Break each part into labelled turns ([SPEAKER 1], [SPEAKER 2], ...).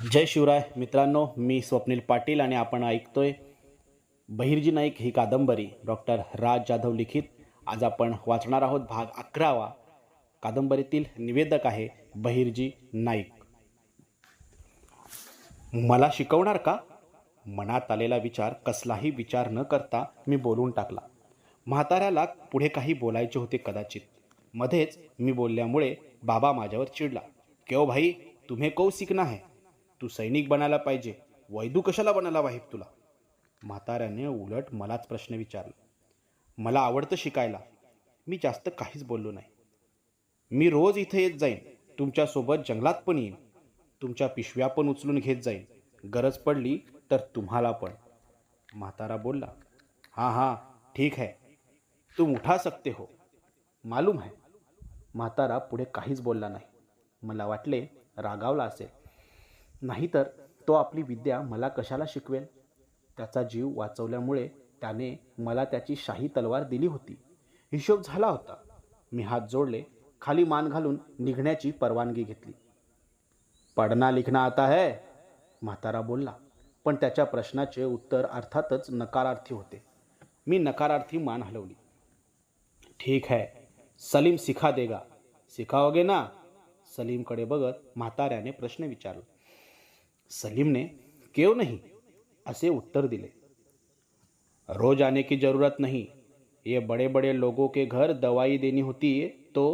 [SPEAKER 1] जय शिवराय. मित्रांनो मी स्वप्नील पाटील आणि आपण ऐकतोय बहिर्जी नाईक ही कादंबरी. डॉक्टर राज जाधव लिखित. आज आपण वाचणार आहोत भाग अकरावा. कादंबरीतील निवेदक आहे बहिर्जी नाईक. मला शिकवणार का? मनात आलेला विचार कसलाही विचार न करता मी बोलून टाकला. म्हाताऱ्याला पुढे काही बोलायचे होते कदाचित. मध्येच मी बोलल्यामुळे बाबा माझ्यावर चिडला. क्यो भाई तुम्हे कौ सीखना है? तू सैनिक बनायला पाहिजे. वैदू कशाला बनायला वाहिब तुला? म्हाताऱ्याने उलट मलाच प्रश्न विचारला. मला आवडतं शिकायला. मी जास्त काहीच बोललो नाही. मी रोज इथे येत जाईन. तुमच्यासोबत जंगलात पण येईन. तुमच्या पिशव्या पण उचलून घेत जाईन. गरज पडली तर तुम्हाला पण. म्हातारा बोलला हां हां ठीक है तुम उठा सकते हो. मालूम है म्हातारा पुढे काहीच बोलला नाही. मला वाटले रागावला असेल. नाहीतर तो आपली विद्या मला कशाला शिकवेल? त्याचा जीव वाचवल्यामुळे त्याने मला त्याची शाही तलवार दिली होती. हिशोब झाला होता. मी हात जोडले खाली मान घालून निघण्याची परवानगी घेतली. पडना लिखना आता है म्हातारा बोलला. पण त्याच्या प्रश्नाचे उत्तर अर्थातच नकारार्थी होते. मी नकारार्थी मान हलवली. ठीक है सलीम सिखा देगा. सिखाओगे ना? सलीमकडे बघत म्हाताऱ्याने प्रश्न विचारला. सलीमने केव नाही असे उत्तर दिले. रोज आने की ज़रूरत नहीं ये बड़े बड़े लोगों के घर दवाई देनी होती है तो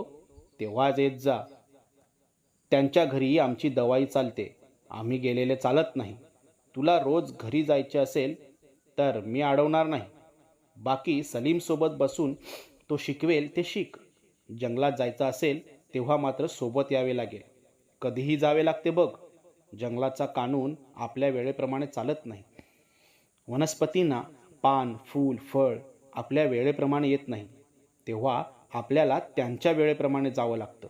[SPEAKER 1] तेव्हाच येत जा. त्यांच्या घरी आमची दवाई चालते आम्ही गेलेले चालत नाही. तुला रोज घरी जायचे असेल तर मी अडवणार नाही. बाकी सलीमसोबत बसून तो शिकवेल ते शिक. जंगलात जायचं असेल तेव्हा मात्र सोबत यावे लागेल. कधीही जावे लागते बघ. जंगलाचा कानून आपल्या वेळेप्रमाणे चालत नाही. वनस्पतींना पान फूल फळ आपल्या वेळेप्रमाणे येत नाही. तेव्हा आपल्याला त्यांच्या वेळेप्रमाणे जावं लागतं.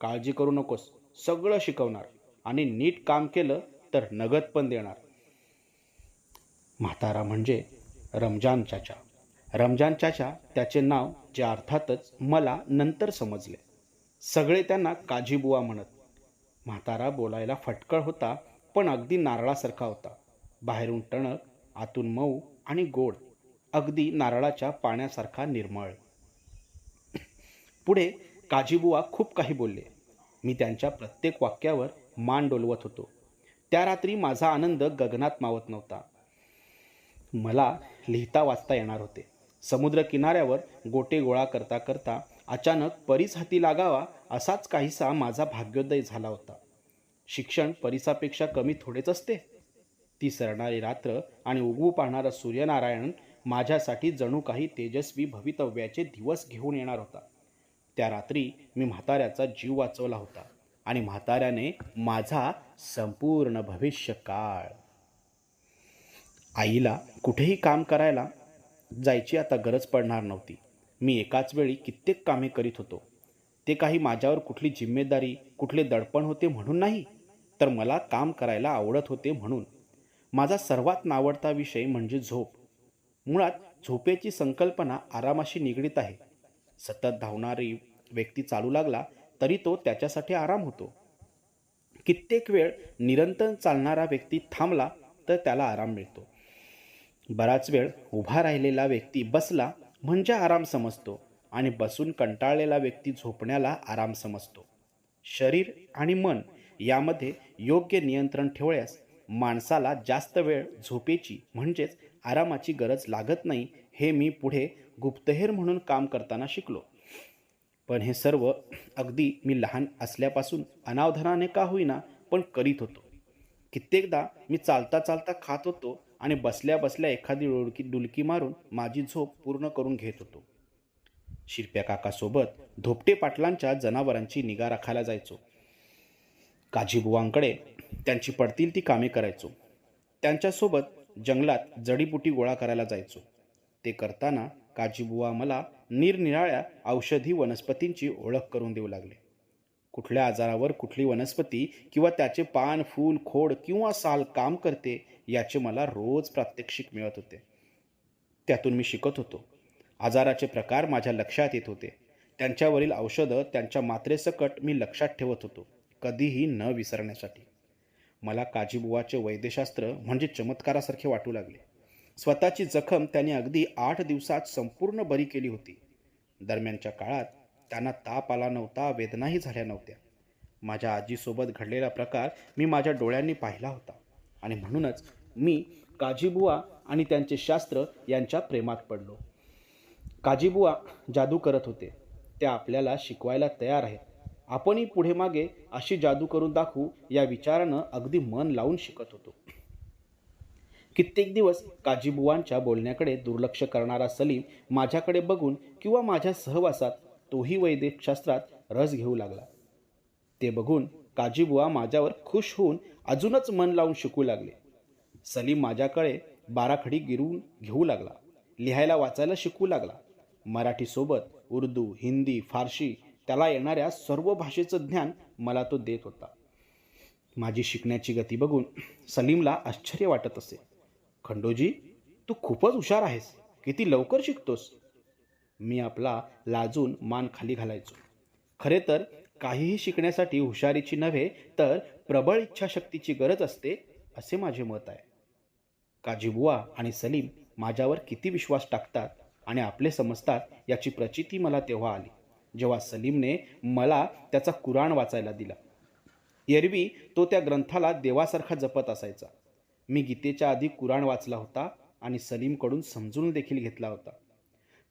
[SPEAKER 1] काळजी करू नकोस सगळं शिकवणार आणि नीट काम केलं तर नगद पण देणार. म्हातारा म्हणजे रमजान चाचा. रमजान चाचा त्याचे नाव जे अर्थातच मला नंतर समजले. सगळे त्यांना काजीबुवा म्हणत. म्हातारा बोलायला फटकळ होता पण अगदी नारळासारखा होता. बाहेरून टणक आतून मऊ आणि गोड अगदी नारळाच्या पाण्यासारखा निर्मळ. पुढे काजीबुवा खूप काही बोलले. मी त्यांच्या प्रत्येक वाक्यावर मान डोलवत होतो. त्या रात्री माझा आनंद गगनात मावत नव्हता. मला लिहिता वाचता येणार होते. समुद्र किनाऱ्यावर गोटे गोळा करता करता अचानक परीस हाती लागावा असाच काहीसा माझा भाग्योदय झाला होता. शिक्षण परीसापेक्षा कमी थोडेच असते. ती सरणारी रात्र आणि उगवू पाहणारा सूर्यनारायण माझ्यासाठी जणू काही तेजस्वी भवितव्याचे दिवस घेऊन येणार होता. त्या रात्री मी म्हाताऱ्याचा जीव वाचवला होता आणि म्हाताऱ्याने माझा संपूर्ण भविष्य काळ. आईला कुठेही काम करायला जायची आता गरज पडणार नव्हती. मी एकाच वेळी कित्येक कामे करीत होतो. ते काही माझ्यावर कुठली जिम्मेदारी कुठले दडपण होते म्हणून नाही तर मला काम करायला आवडत होते म्हणून. माझा सर्वात नावडता विषय म्हणजे झोप. मुळात झोपेची संकल्पना आरामाशी निगडीत आहे. सतत धावणारी व्यक्ती चालू लागला तरी तो त्याच्यासाठी आराम होतो. कित्येक वेळ निरंतर चालणारा व्यक्ती थांबला तर त्याला आराम मिळतो. बराच वेळ उभा राहिलेला व्यक्ती बसला म्हणजे आराम समजतो आणि बसून कंटाळलेला व्यक्ती झोपण्याला आराम समजतो. शरीर आणि मन यामध्ये योग्य नियंत्रण ठेवल्यास माणसाला जास्त वेळ झोपेची म्हणजेच आरामाची गरज लागत नाही हे मी पुढे गुप्तहेर म्हणून काम करताना शिकलो. पण हे सर्व अगदी मी लहान असल्यापासून अनावधानाने का होईना पण करीत होतो. कित्येकदा मी चालता चालता खात होतो आणि बसल्या बसल्या एखादी डुलकी डुलकी मारून माझी झोप पूर्ण करून घेत होतो. शिरप्या काकासोबत धोपटे पाटलांच्या जनावरांची निगा राखायला जायचो. काजीबुवांकडे त्यांची पडतील ती कामे करायचो. त्यांच्यासोबत जंगलात जडीबुटी गोळा करायला जायचो. ते करताना काजीबुवा मला निरनिराळ्या औषधी वनस्पतींची ओळख करून देऊ लागले. कुठल्या आजारावर कुठली वनस्पती किंवा त्याचे पान फूल खोड किंवा साल काम करते याचे मला रोज प्रात्यक्षिक मिळत होते. त्यातून मी शिकत होतो. आजाराचे प्रकार माझ्या लक्षात येत होते. त्यांच्यावरील औषधं त्यांच्या मात्रेसकट मी लक्षात ठेवत होतो कधीही न विसरण्यासाठी. मला काजीबुवाचे वैद्यशास्त्र म्हणजे चमत्कारासारखे वाटू लागले. स्वतःची जखम त्याने अगदी आठ दिवसात संपूर्ण बरी केली होती. दरम्यानच्या काळात त्यांना ताप आला नव्हता वेदनाही झाल्या नव्हत्या. माझ्या आजीसोबत घडलेला प्रकार मी माझ्या डोळ्यांनी पाहिला होता आणि म्हणूनच मी काजीबुवा आणि त्यांचे शास्त्र यांच्या प्रेमात पडलो. काजीबुवा जादू करत होते. ते आपल्याला शिकवायला तयार आहेत. आपणही पुढे मागे अशी जादू करून दाखवू या विचारानं अगदी मन लावून शिकत होतो. कित्येक दिवस काजीबुवांच्या बोलण्याकडे दुर्लक्ष करणारा सलीम माझ्याकडे बघून किंवा माझ्या सहवासात तोही वैद्यकशास्त्रात रस घेऊ लागला. ते बघून काजीबुवा माझ्यावर खुश होऊन अजूनच मन लावून शिकू लागले. सलीम माझ्याकडे बाराखडी गिरवून घेऊ लागला. लिहायला वाचायला शिकू लागला. मराठीसोबत उर्दू हिंदी फारशी त्याला येणाऱ्या सर्व भाषेचं ज्ञान मला तो देत होता. माझी शिकण्याची गती बघून सलीमला आश्चर्य वाटत असे. खंडोजी तू खूपच हुशार आहेस. किती लवकर शिकतोस. मी आपला लाजून मान खाली घालायचो. खरे तर काहीही शिकण्यासाठी हुशारीची नव्हे तर प्रबळ इच्छाशक्तीची गरज असते असे माझे मत आहे. काजीबुवा आणि सलीम माझ्यावर किती विश्वास टाकतात आणि आपले समजतात याची प्रचिती मला तेव्हा आली जेव्हा सलीमने मला त्याचा कुराण वाचायला दिला. एरवी तो त्या ग्रंथाला देवासारखा जपत असायचा. मी गीतेच्या आधी कुराण वाचला होता आणि सलीमकडून समजून देखील घेतला होता.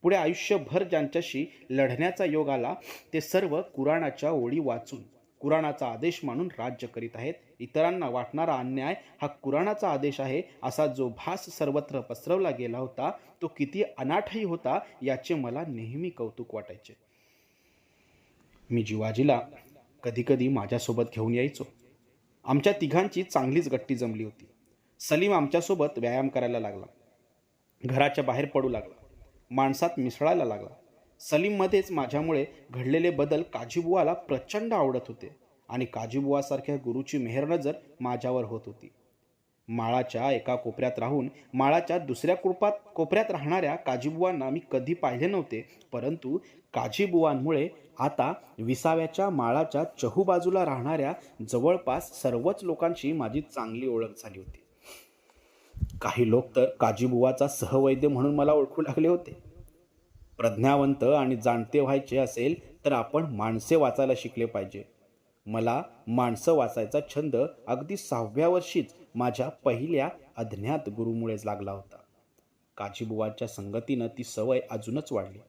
[SPEAKER 1] पुढे आयुष्यभर ज्यांच्याशी लढण्याचा योग आला ते सर्व कुराणाच्या ओळी वाचून कुराणाचा आदेश मानून राज्य करीत आहेत. इतरांना वाटणारा अन्याय हा कुराणाचा आदेश आहे असा जो भास सर्वत्र पसरवला गेला होता तो किती अनाठही होता याचे मला नेहमी कौतुक वाटायचे. मी जिवाजीला कधीकधी माझ्यासोबत घेऊन यायचो. आमच्या तिघांची चांगलीच गट्टी जमली होती. सलीम आमच्यासोबत व्यायाम करायला लागला. घराच्या बाहेर पडू लागला. माणसात मिसळायला लागला. सलीममध्येच माझ्यामुळे घडलेले बदल काजीबुवाला प्रचंड आवडत होते आणि काजीबुवासारख्या गुरुची मेहरनजर माझ्यावर होत होती. माळाच्या एका कोपऱ्यात राहून माळाच्या दुसऱ्या कोपात कोपऱ्यात राहणाऱ्या काजीबुवांना मी कधी पाहिले नव्हते परंतु काजीबुवांमुळे आता विसाव्याच्या माळाच्या चहूबाजूला राहणाऱ्या जवळपास सर्वच लोकांशी माझी चांगली ओळख झाली होती. काही लोक तर काजीबुवाचा सहवैद्य म्हणून मला ओळखू लागले होते. प्रज्ञावंत आणि जाणते व्हायचे असेल तर आपण माणसे वाचायला शिकले पाहिजे. मला माणसं वाचायचा छंद अगदी सहाव्या वर्षीच माझ्या पहिल्या अज्ञात गुरुमुळेच लागला होता. काजीबुवाच्या संगतीनं ती सवय अजूनच वाढली.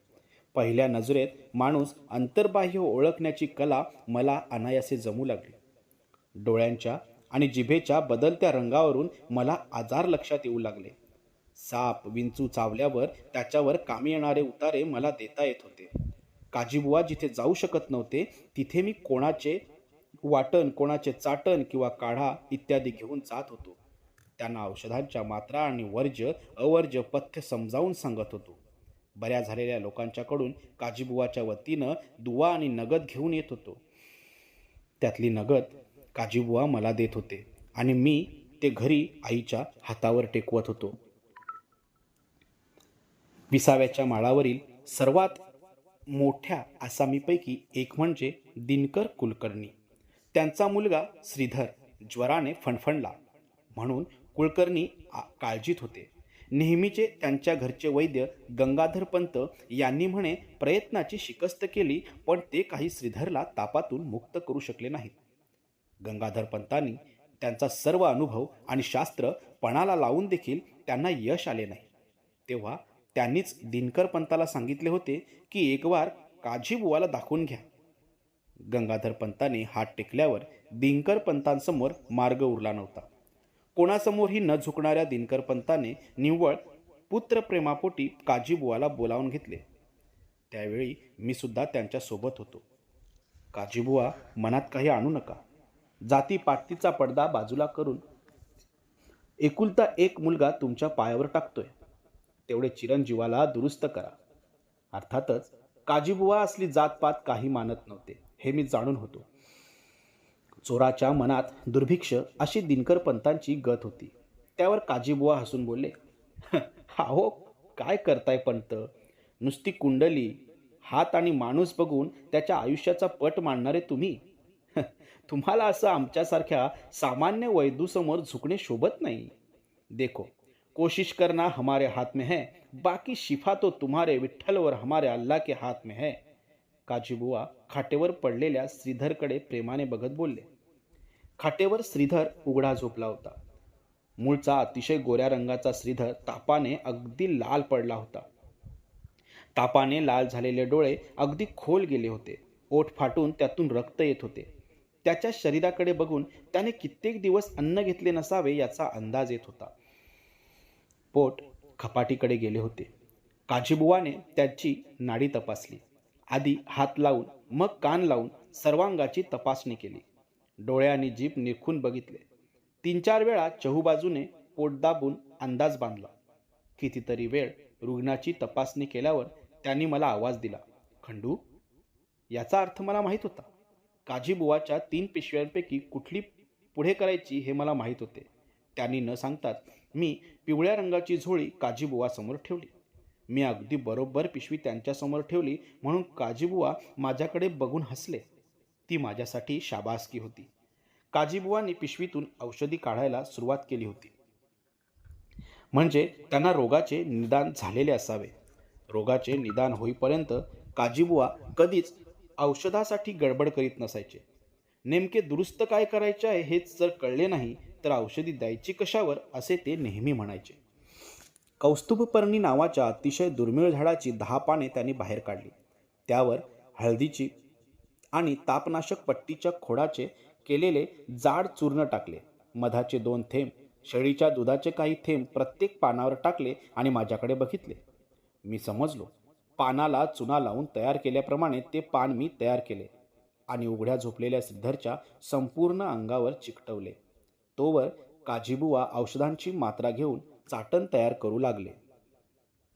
[SPEAKER 1] पहिल्या नजरेत माणूस अंतर्बाह्य ओळखण्याची कला मला अनायासे जमू लागली. डोळ्यांच्या आणि जिभेच्या बदलत्या रंगावरून मला आजार लक्षात येऊ लागले. साप विंचू चावल्यावर त्याच्यावर कामी येणारे उतारे मला देता येत होते. काजीबुवा जिथे जाऊ शकत नव्हते तिथे मी कोणाचे वाटण कोणाचे चाटण किंवा काढा इत्यादी घेऊन जात होतो. त्यांना औषधांच्या मात्रा आणि वर्ज्य अवर्ज्य पथ्य समजावून सांगत होतो. बऱ्या झालेल्या लोकांच्याकडून काजीबुवाच्या वतीनं दुवा आणि नगद घेऊन येत होतो. त्यातली नगद काजीबुवा मला देत होते आणि मी ते घरी आईच्या हातावर टेकवत होतो. विसाव्याच्या माळावरील सर्वात मोठ्या आसामीपैकी एक म्हणजे दिनकर कुलकर्णी. त्यांचा मुलगा श्रीधर ज्वराने फणफणला. म्हणून कुलकर्णी काळजीत होते. नेहमीचे त्यांच्या घरचे वैद्य गंगाधर पंत यांनी म्हणे प्रयत्नाची शिकस्त केली पण ते काही श्रीधरला तापातून मुक्त करू शकले नाहीत. गंगाधर पंतांनी त्यांचा सर्व अनुभव आणि शास्त्र पणाला लावून देखील त्यांना यश आले नाही. तेव्हा त्यांनीच दिनकर पंताला सांगितले होते की एकवार काजीबुवाला दाखवून घ्या. गंगाधर पंताने हात टेकल्यावर दिनकर पंतांसमोर मार्ग उरला नव्हता. कोणासमोरही न झुकणाऱ्या दिनकर पंताने निव्वळ पुत्रप्रेमापोटी काजीबुवाला बोलावून घेतले. त्यावेळी मी सुद्धा त्यांच्यासोबत होतो. काजीबुवा मनात काही आणू नका. जाती पातीचा पडदा बाजूला करून एकुलता एक मुलगा तुमच्या पायावर टाकतोय. तेवढे चिरंजीवाला दुरुस्त करा. अर्थातच काजीबुवा असली जातपात काही मानत नव्हते हे मी जाणून होतो. चोराच्या मनात दुर्भिक्ष अशी दिनकर पंतांची गत होती. त्यावर काजीबुवा हसून बोलले हो काय करताय पंत? नुसती कुंडली हात आणि माणूस बघून त्याच्या आयुष्याचा पट मांडणारे तुम्ही? तुम्हाला असं आमच्यासारख्या सामान्य वैदूसमोर झुकणे शोभत नाही. देखो कोशिश करना हमारे हाथ में है बाकी शिफा तो तुम्हारे विठ्ठल और हमारे अल्लाह के हाथ में है. काजीबुवा खाटेवर पडलेल्या श्रीधरकडे प्रेमाने बघत बोलले. खाटेवर श्रीधर उघडा झोपला होता. मूळचा अतिशय गोऱ्या रंगाचा श्रीधर तापाने अगदी लाल पडला होता. तापाने लाल झालेले डोळे अगदी खोल गेले होते. ओठ फाटून त्यातून रक्त येत होते. त्याच्या शरीराकडे बघून त्याने कित्येक दिवस अन्न घेतले नसावे याचा अंदाज येत होता. पोट खपाटीकडे गेले होते. काजीबुवाने त्याची नाडी तपासली. आधी हात लावून मग कान लावून सर्वांगाची तपासणी केली. डोळे आणि जीभ निरखून बघितले. तीन चार वेळा चहूबाजूने पोट दाबून अंदाज बांधला. कितीतरी वेळ रुग्णाची तपासणी केल्यावर त्यांनी मला आवाज दिला खंडू याचा अर्थ मला माहीत होता. काजीबुवाच्या तीन पिशव्यांपैकी कुठली पुढे करायची हे मला माहीत होते. त्यांनी न सांगताच मी पिवळ्या रंगाची झोळी काजीबुवासमोर ठेवली. मी अगदी बरोबर पिशवी त्यांच्यासमोर ठेवली म्हणून काजीबुवा माझ्याकडे बघून हसले. ती माझ्यासाठी शाबासकी होती. काजीबुवांनी पिशवीतून औषधी काढायला सुरुवात केली होती. म्हणजे त्यांना रोगाचे निदान झालेले असावे. रोगाचे निदान होईपर्यंत काजीबुवा कधीच औषधासाठी गडबड करीत नसायचे. नेमके दुरुस्त काय करायचे आहे हेच जर कळले नाही तर औषधी द्यायची कशावर असे ते नेहमी म्हणायचे. कौस्तुभपर्णी नावाच्या अतिशय दुर्मिळ झाडाची दहा पाने त्यांनी बाहेर काढली. त्यावर हळदीची आणि तापनाशक पट्टीच्या खोडाचे केलेले जाड चूर्ण टाकले. मधाचे दोन थेंब शेळीच्या दुधाचे काही थेंब प्रत्येक पानावर टाकले आणि माझ्याकडे बघितले. मी समजलो. पानाला चुना लावून तयार केल्याप्रमाणे ते पान मी तयार केले आणि उघड्या झोपलेल्या सिद्धरच्या संपूर्ण अंगावर चिकटवले. तोवर काजीबुवा औषधांची मात्रा घेऊन चाटण तयार करू लागले.